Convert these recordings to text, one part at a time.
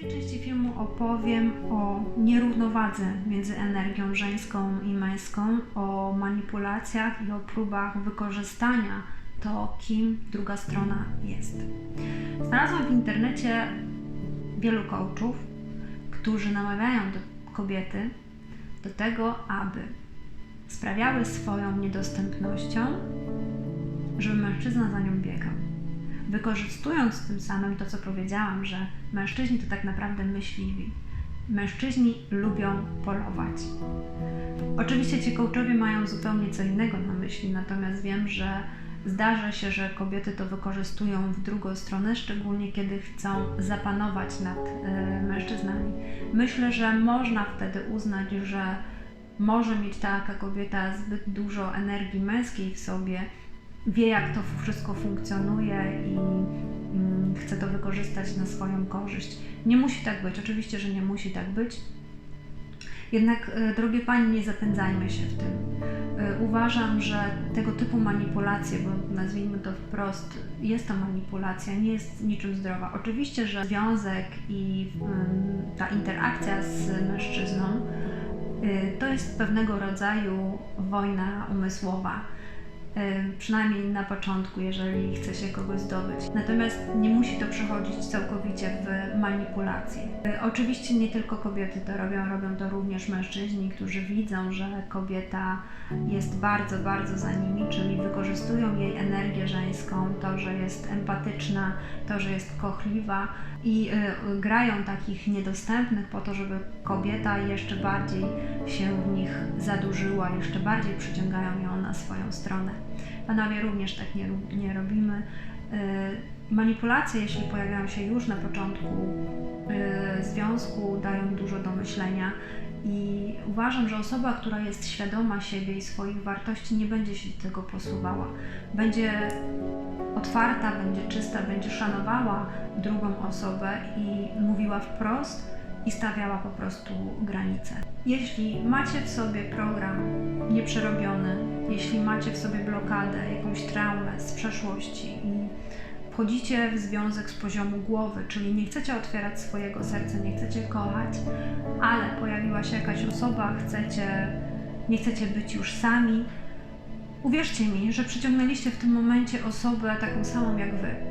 W tej części filmu opowiem o nierównowadze między energią żeńską i męską, o manipulacjach i o próbach wykorzystania to, kim druga strona jest. Znalazłam w internecie wielu coachów, którzy namawiają do kobiety do tego, aby sprawiały swoją niedostępnością, żeby mężczyzna za nią biegał. Wykorzystując tym samym to, co powiedziałam, że mężczyźni to tak naprawdę myśliwi. Mężczyźni lubią polować. Oczywiście ci coachowie mają zupełnie co innego na myśli, natomiast wiem, że zdarza się, że kobiety to wykorzystują w drugą stronę, szczególnie kiedy chcą zapanować nad y, mężczyznami. Myślę, że można wtedy uznać, że może mieć taka kobieta zbyt dużo energii męskiej w sobie, wie jak to wszystko funkcjonuje i mm, chce to wykorzystać na swoją korzyść. Nie musi tak być, oczywiście, że nie musi tak być. Jednak, e, drogie Pani, nie zapędzajmy się w tym. E, uważam, że tego typu manipulacje, bo nazwijmy to wprost, jest to manipulacja, nie jest niczym zdrowa. Oczywiście, że związek i mm, ta interakcja z mężczyzną e, to jest pewnego rodzaju wojna umysłowa przynajmniej na początku, jeżeli chce się kogoś zdobyć. Natomiast nie musi to przechodzić całkowicie w manipulację. Y, oczywiście nie tylko kobiety to robią, robią to również mężczyźni, którzy widzą, że kobieta jest bardzo, bardzo za nimi, czyli wykorzystują jej energię żeńską, to, że jest empatyczna, to, że jest kochliwa i y, grają takich niedostępnych po to, żeby kobieta jeszcze bardziej się w nich zadłużyła, jeszcze bardziej przyciągają ją na swoją stronę. Panowie również tak nie, nie robimy. Y, manipulacje, jeśli pojawiają się już na początku y, związku, dają dużo do myślenia. I uważam, że osoba, która jest świadoma siebie i swoich wartości, nie będzie się do tego posuwała. Będzie otwarta, będzie czysta, będzie szanowała drugą osobę i mówiła wprost i stawiała po prostu granice. Jeśli macie w sobie program nieprzerobiony, jeśli macie w sobie blokadę, jakąś traumę z przeszłości i wchodzicie w związek z poziomu głowy, czyli nie chcecie otwierać swojego serca, nie chcecie kochać, ale pojawiła się jakaś osoba, chcecie, nie chcecie być już sami, uwierzcie mi, że przyciągnęliście w tym momencie osobę taką samą jak wy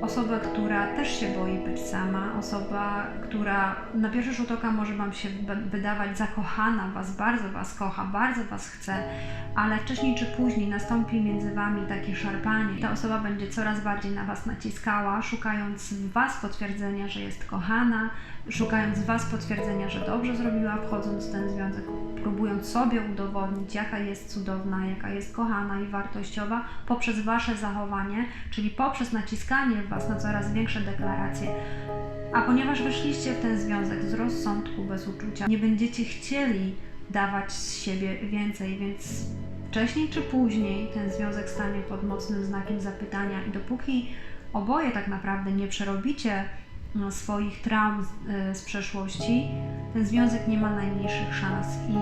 osobę, która też się boi być sama, osoba, która na pierwszy rzut oka może Wam się wydawać zakochana, Was bardzo Was kocha, bardzo Was chce, ale wcześniej czy później nastąpi między Wami takie szarpanie. Ta osoba będzie coraz bardziej na Was naciskała, szukając w Was potwierdzenia, że jest kochana, szukając w Was potwierdzenia, że dobrze zrobiła wchodząc w ten związek, próbując sobie udowodnić, jaka jest cudowna, jaka jest kochana i wartościowa poprzez Wasze zachowanie, czyli poprzez naciskanie Was na coraz większe deklaracje. A ponieważ weszliście w ten związek z rozsądku, bez uczucia, nie będziecie chcieli dawać z siebie więcej, więc wcześniej czy później ten związek stanie pod mocnym znakiem zapytania i dopóki oboje tak naprawdę nie przerobicie no, swoich traum e, z przeszłości, ten związek nie ma najmniejszych szans. I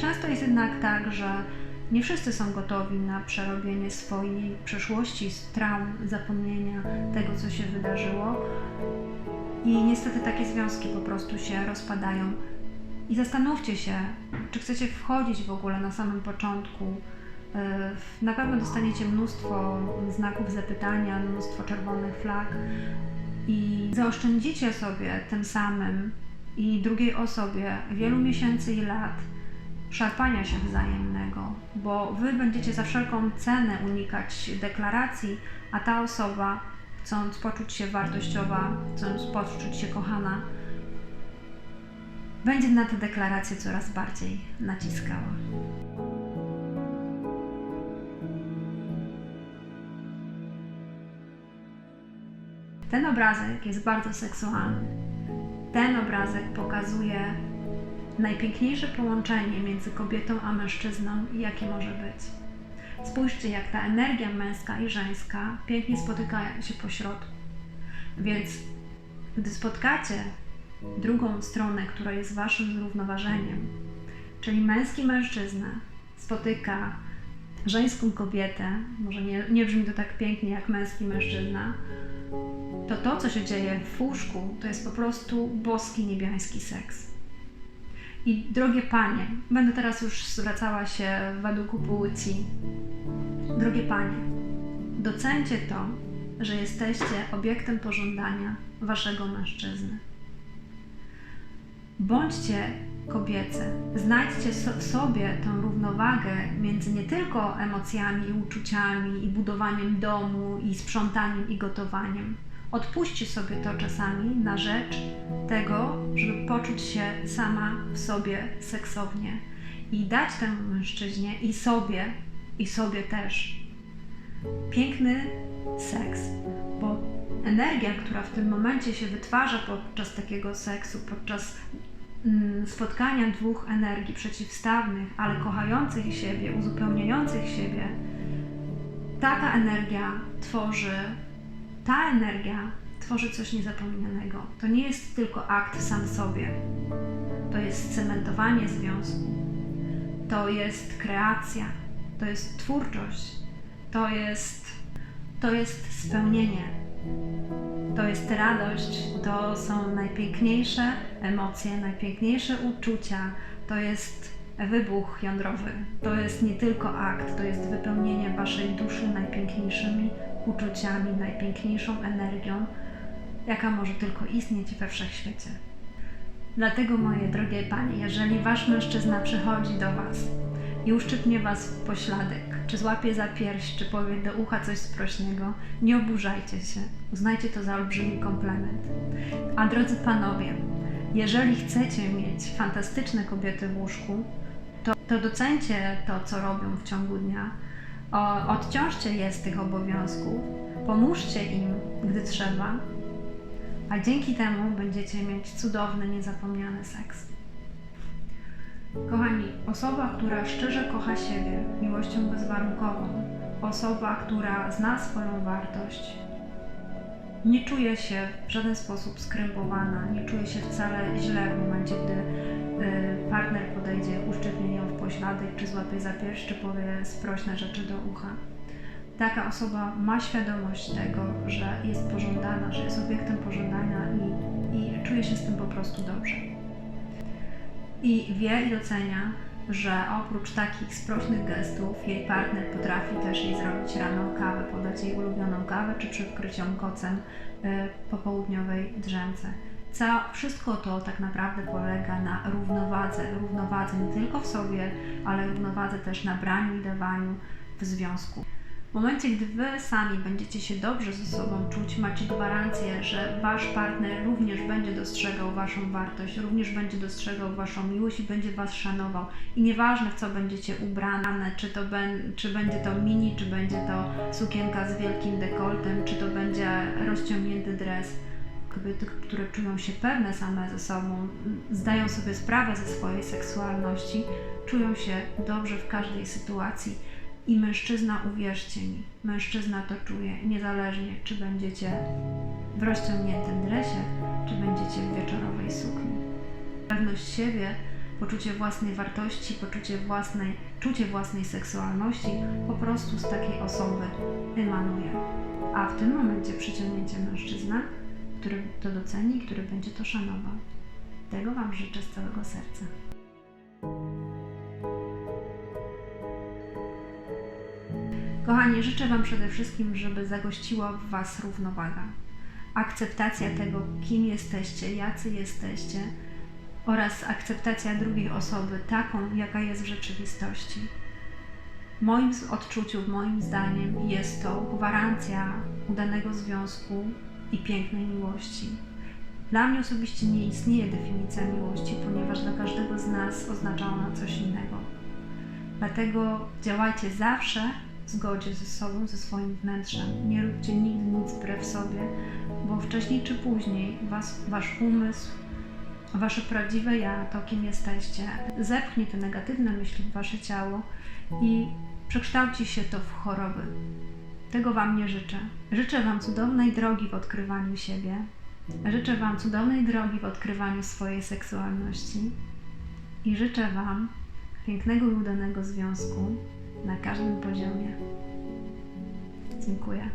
często jest jednak tak, że nie wszyscy są gotowi na przerobienie swojej przeszłości, traum, zapomnienia tego, co się wydarzyło. I niestety takie związki po prostu się rozpadają. I zastanówcie się, czy chcecie wchodzić w ogóle na samym początku. E, na pewno dostaniecie mnóstwo znaków zapytania, mnóstwo czerwonych flag i zaoszczędzicie sobie tym samym i drugiej osobie wielu miesięcy i lat szarpania się wzajemnego, bo wy będziecie za wszelką cenę unikać deklaracji, a ta osoba, chcąc poczuć się wartościowa, chcąc poczuć się kochana, będzie na te deklaracje coraz bardziej naciskała. Ten obrazek jest bardzo seksualny. Ten obrazek pokazuje najpiękniejsze połączenie między kobietą a mężczyzną, jakie może być. Spójrzcie, jak ta energia męska i żeńska pięknie spotykają się po środku. Więc gdy spotkacie drugą stronę, która jest waszym zrównoważeniem, czyli męski mężczyzna spotyka żeńską kobietę, może nie, nie brzmi to tak pięknie jak męski mężczyzna, to to, co się dzieje w łóżku, to jest po prostu boski niebiański seks. I drogie panie, będę teraz już zwracała się według płci. Drogie panie, docencie to, że jesteście obiektem pożądania waszego mężczyzny. Bądźcie kobiece. Znajdźcie w sobie tę równowagę między nie tylko emocjami uczuciami, i budowaniem domu, i sprzątaniem, i gotowaniem. Odpuśćcie sobie to czasami na rzecz tego, żeby poczuć się sama w sobie seksownie i dać temu mężczyźnie i sobie, i sobie też piękny seks, bo energia, która w tym momencie się wytwarza podczas takiego seksu, podczas mm, spotkania dwóch energii przeciwstawnych, ale kochających siebie, uzupełniających siebie, taka energia tworzy, ta energia tworzy coś niezapomnianego. To nie jest tylko akt sam sobie. To jest cementowanie związku. To jest kreacja. To jest twórczość. To jest, to jest spełnienie to jest radość, to są najpiękniejsze emocje, najpiękniejsze uczucia, to jest wybuch jądrowy. To jest nie tylko akt, to jest wypełnienie waszej duszy najpiękniejszymi uczuciami, najpiękniejszą energią, jaka może tylko istnieć we wszechświecie. Dlatego, moje drogie panie, jeżeli wasz mężczyzna przychodzi do was i uszczypnie was w pośladek, czy złapie za pierś, czy powie do ucha coś sprośnego, nie oburzajcie się. Uznajcie to za olbrzymi komplement. A drodzy panowie, jeżeli chcecie mieć fantastyczne kobiety w łóżku, to, to docencie to, co robią w ciągu dnia. Odciążcie je z tych obowiązków, pomóżcie im, gdy trzeba, a dzięki temu będziecie mieć cudowny, niezapomniany seks. Kochani, osoba, która szczerze kocha siebie miłością bezwarunkową, osoba, która zna swoją wartość, nie czuje się w żaden sposób skrępowana, nie czuje się wcale źle w momencie, gdy y, partner podejdzie, uszczypnie ją w pośladek, czy złapie za pierś, czy powie sprośne rzeczy do ucha. Taka osoba ma świadomość tego, że jest pożądana, że jest obiektem pożądania i, i czuje się z tym po prostu dobrze i wie i docenia, że oprócz takich sprośnych gestów jej partner potrafi też jej zrobić rano kawę, podać jej ulubioną kawę, czy przed kryciem kocem y, po południowej drzemce. Ca, wszystko to tak naprawdę polega na równowadze, równowadze nie tylko w sobie, ale równowadze też na braniu i dawaniu w związku. W momencie, gdy Wy sami będziecie się dobrze ze sobą czuć, macie gwarancję, że Wasz partner również będzie dostrzegał Waszą wartość, również będzie dostrzegał Waszą miłość i będzie Was szanował. I nieważne, w co będziecie ubrane, czy, to ben, czy będzie to mini, czy będzie to sukienka z wielkim dekoltem, czy to będzie rozciągnięty dres. Kobiety, które czują się pewne same ze sobą, zdają sobie sprawę ze swojej seksualności, czują się dobrze w każdej sytuacji i mężczyzna, uwierzcie mi, mężczyzna to czuje, niezależnie czy będziecie w rozciągniętym dresie, czy będziecie w wieczorowej sukni. Pewność siebie, poczucie własnej wartości, poczucie własnej, czucie własnej seksualności po prostu z takiej osoby emanuje. A w tym momencie przyciągnięcie mężczyzna, który to doceni, który będzie to szanował. Tego Wam życzę z całego serca. Kochani, życzę Wam przede wszystkim, żeby zagościła w Was równowaga. Akceptacja tego, kim jesteście, jacy jesteście oraz akceptacja drugiej osoby taką, jaka jest w rzeczywistości. Moim odczuciu, moim zdaniem jest to gwarancja udanego związku i pięknej miłości. Dla mnie osobiście nie istnieje definicja miłości, ponieważ dla każdego z nas oznacza ona coś innego. Dlatego działajcie zawsze w zgodzie ze sobą, ze swoim wnętrzem. Nie róbcie nigdy nic wbrew sobie, bo wcześniej czy później was, wasz umysł, wasze prawdziwe ja, to kim jesteście, zepchnie te negatywne myśli w wasze ciało i przekształci się to w choroby. Tego Wam nie życzę. Życzę Wam cudownej drogi w odkrywaniu siebie. Życzę Wam cudownej drogi w odkrywaniu swojej seksualności. I życzę Wam pięknego i udanego związku, na każdym poziomie. Dziękuję.